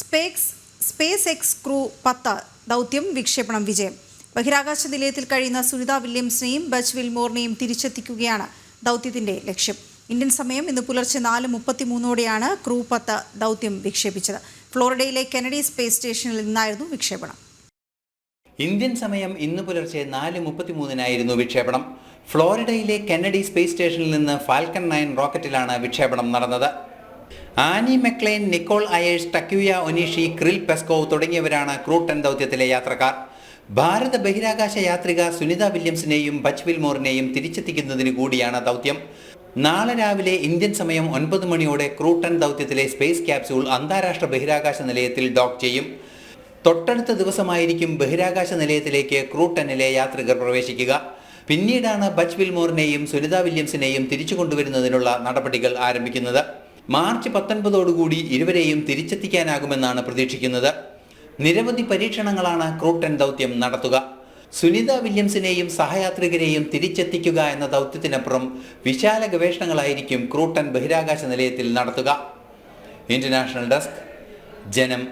സ്പേക്സ് space X crew പത്ത് ദൗത്യം വിക്ഷേപണം വിജയം. ബഹിരാകാശ നിലയത്തിൽ കഴിയുന്ന സുനിത വില്യംസിനെയും ബച്ച് വിൽമോറിനെയും തിരിച്ചെത്തിക്കുകയാണ് ദൗത്യത്തിന്റെ ലക്ഷ്യം. ഇന്ത്യൻ സമയം ഇന്ന് പുലർച്ചെ നാല് മുപ്പത്തി മൂന്നോടെയാണ് ക്രൂ പത്ത് ദൗത്യം വിക്ഷേപിച്ചത്. ഫ്ലോറിഡയിലെ കെനഡി സ്പേസ് സ്റ്റേഷനിൽ നിന്നായിരുന്നു വിക്ഷേപണം. ഇന്ത്യൻ സമയം ഇന്ന് പുലർച്ചെ നാല് മുപ്പത്തി മൂന്നിനായിരുന്നു വിക്ഷേപണം. ഫ്ലോറിഡയിലെ കെനഡി സ്പേസ് സ്റ്റേഷനിൽ നിന്ന് ഫാൽക്കൺ നയൻ റോക്കറ്റിലാണ് വിക്ഷേപണം നടന്നത്. Anne McClain Nichole Ayers Takuya Onishi Kirill Peskov തുടങ്ങിയവരാണ് ക്രൂട്ടൻ ദൗത്യത്തിലെ യാത്രക്കാർ. ഭാരത ബഹിരാകാശ യാത്രിക സുനിത വില്യംസിനെയും ബച്ച് വിൽമോറിനെയും തിരിച്ചെത്തിക്കുന്നതിന് കൂടിയാണ് ദൗത്യം. നാളെ രാവിലെ ഇന്ത്യൻ സമയം ഒൻപത് മണിയോടെ ക്രൂട്ടൻ ദൗത്യത്തിലെ സ്പേസ് ക്യാപ്സ്യൂൾ അന്താരാഷ്ട്ര ബഹിരാകാശ നിലയത്തിൽ ഡോക്ക് ചെയ്യും. തൊട്ടടുത്ത ദിവസമായിരിക്കും ബഹിരാകാശ നിലയത്തിലേക്ക് ക്രൂട്ടനിലെ യാത്രികർ പ്രവേശിക്കുക. പിന്നീടാണ് ബച്ച് വിൽമോറിനെയും സുനിത വില്യംസിനെയും തിരിച്ചു കൊണ്ടുവരുന്നതിനുള്ള നടപടികൾ ആരംഭിക്കുന്നത്. മാർച്ച് പത്തൊൻപതോടുകൂടി ഇരുവരെയും തിരിച്ചെത്തിക്കാനാകുമെന്നാണ് പ്രതീക്ഷിക്കുന്നത്. നിരവധി പരീക്ഷണങ്ങളാണ് ക്രൂട്ടൻ ടെൻ ദൗത്യം നടത്തുക. സുനിത വില്യംസിനെയും സഹയാത്രികരെയും തിരിച്ചെത്തിക്കുക എന്ന ദൗത്യത്തിനപ്പുറം വിശാല ഗവേഷണങ്ങളായിരിക്കും ക്രൂട്ടൻ ടെൻ ബഹിരാകാശ നിലയത്തിൽ നടത്തുക. ഇന്റർനാഷണൽ ഡെസ്ക് ജനം